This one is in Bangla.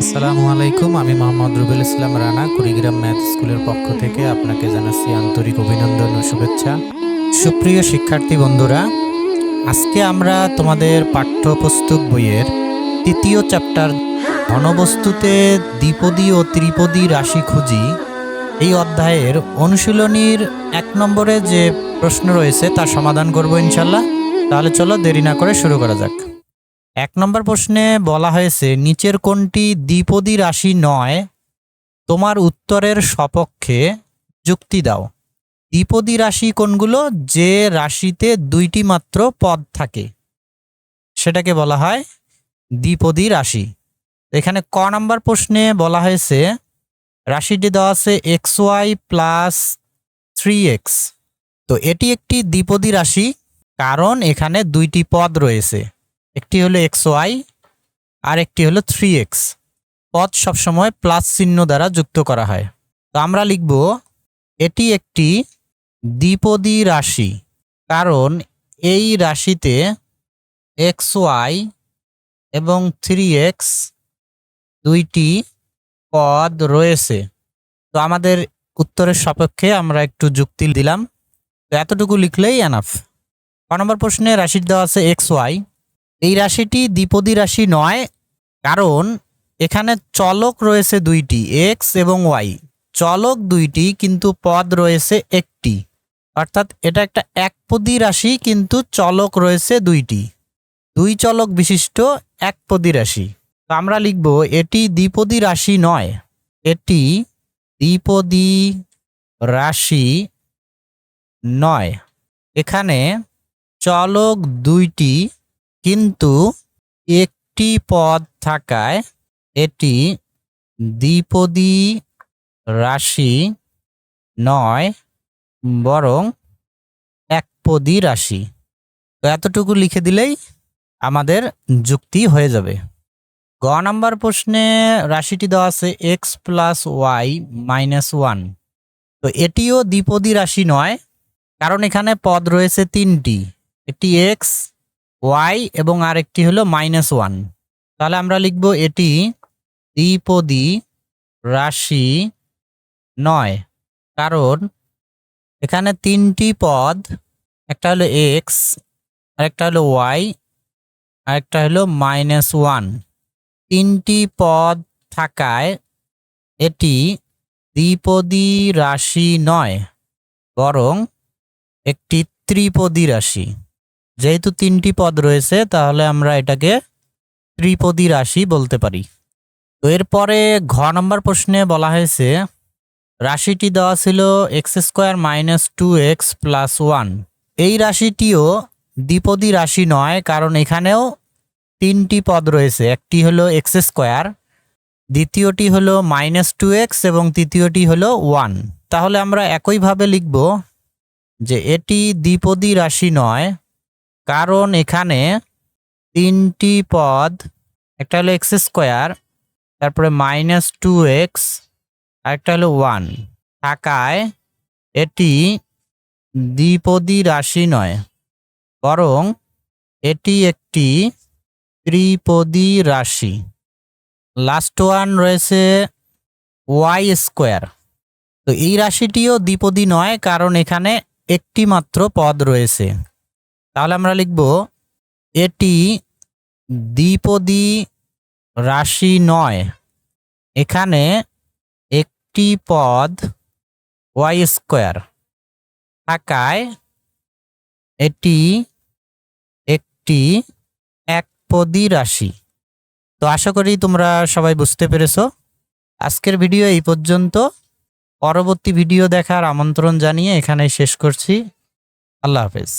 আসসালামু আলাইকুম, আমি মোহাম্মদ রুবেল ইসলাম রানা, কুড়িগ্রাম ম্যাথ স্কুলের পক্ষ থেকে আপনাকে জানাচ্ছি আন্তরিক অভিনন্দন ও শুভেচ্ছা। সুপ্রিয় শিক্ষার্থী বন্ধুরা, আজকে আমরা তোমাদের পাঠ্যপুস্তক বইয়ের তৃতীয় চ্যাপ্টার ঘনবস্তুতে দ্বিপদী ও ত্রিপদী রাশি খুঁজি। এই অধ্যায়ের অনুশীলনীর এক নম্বরে যে প্রশ্ন রয়েছে, তার সমাধান করব ইনশাল্লাহ। তাহলে চলো দেরি না করে শুরু করা যাক। এক নম্বর প্রশ্নে বলা হয়েছে, নিচের কোনটি দ্বিপদী রাশি নয়? তোমার উত্তরের সপক্ষে যুক্তি দাও। দ্বিপদী রাশি কোনগুলো? যে রাশিতে দুইটি মাত্র পদ থাকে। সেটাকে বলা হয় দ্বিপদী রাশি। এখানে ক নম্বর প্রশ্নে বলা হয়েছে, রাশিটি দেওয়া আছে X Y plus three X. তো এটি একটি দ্বিপদী রাশি কারণ এখানে দুইটি পদ রয়েছে। একটি হলো এক্স ওয়াই আর একটি হলো থ্রি এক্স। পদ সবসময় প্লাস চিহ্ন দ্বারা যুক্ত করা হয়। তো আমরা লিখব, এটি একটি দ্বিপদী রাশি, কারণ এই রাশিতে এক্স ওয়াই এবং থ্রি এক্স দুইটি পদ রয়েছে। তো আমাদের উত্তরের সপক্ষে আমরা একটু যুক্তি দিলাম। তো এতটুকু লিখলেই এনাফ ক নম্বর প্রশ্নে রাশির দেওয়া আছে এক্স ওয়াই। এই রাশিটি দ্বিপদী রাশি নয়, কারণ এখানে চলক রয়েছে দুইটি, এক্স এবং ওয়াই। চলক দুইটি, কিন্তু পদ রয়েছে একটি। অর্থাৎ এটা একটা একপদী রাশি, কিন্তু চলক রয়েছে দুইটি। দুই চলক বিশিষ্ট একপদী রাশি। তো আমরা লিখব, এটি দ্বিপদী রাশি নয়, এটি দ্বিপদী রাশি নয়। এখানে চলক দুইটি, কিন্তু একটি পদ থাকায় এটি দ্বিপদী রাশি নয়, বরং একপদী রাশি। তো এতটুকু লিখে দিলেই আমাদের যুক্তি হয়ে যাবে। গ নাম্বার প্রশ্নে রাশিটি দেওয়া আছে X plus Y minus one তো এটিও দ্বিপদী রাশি নয়, কারণ এখানে পদ রয়েছে তিনটি। একটি এক্স ওয়াই এবং আরেকটি হলো মাইনাস ওয়ান তাহলে আমরা লিখব এটি দ্বিপদী রাশি নয়। কারণ এখানে তিনটি পদ, একটা হলো এক্স আরেকটা হলো ওয়াই আরেকটা হলো মাইনাস ওয়ান তিনটি পদ থাকায় এটি দ্বিপদী রাশি নয়, বরং একটি ত্রিপদী রাশি। যেহেতু তিনটি পদ রয়েছে, তাহলে আমরা এটাকে ত্রিপদী রাশি বলতে পারি। তো এরপরে ঘ নম্বর প্রশ্নে বলা হয়েছে, রাশিটি দেওয়া ছিল X square minus two X plus one. এই রাশিটিও দ্বিপদী রাশি নয়, কারণ এখানেও তিনটি পদ রয়েছে। একটি হলো এক্স স্কোয়ার, দ্বিতীয়টি হলো মাইনাস টু এক্স এবং তৃতীয়টি হলো ওয়ান। তাহলে আমরা একইভাবে লিখব যে এটি দ্বিপদী রাশি নয় কারণ এখানে তিনটি পদ, একটা হলো এক্স স্কোয়ার তারপরে মাইনাস টু এক্স আরেকটা হলো ওয়ান থাকায় এটি দ্বিপদী রাশি নয়, বরং এটি একটি ত্রিপদী রাশি। লাস্ট ওয়ান রয়েছে ওয়াই স্কোয়ার তো এই রাশিটিও দ্বিপদী নয়, কারণ এখানে একটি মাত্র পদ রয়েছে। তাহলে আমরা লিখব এটি দ্বিপদী রাশি নয়। এখানে একটি পদ ওয়াই স্কোয়ার থাকায় এটি একটি একপদী রাশি। তো আশা করি তোমরা সবাই বুঝতে পেরেছ। আজকের ভিডিও এই পর্যন্ত। পরবর্তী ভিডিও দেখার আমন্ত্রণ জানিয়ে এখানে শেষ করছি। আল্লাহ হাফেজ।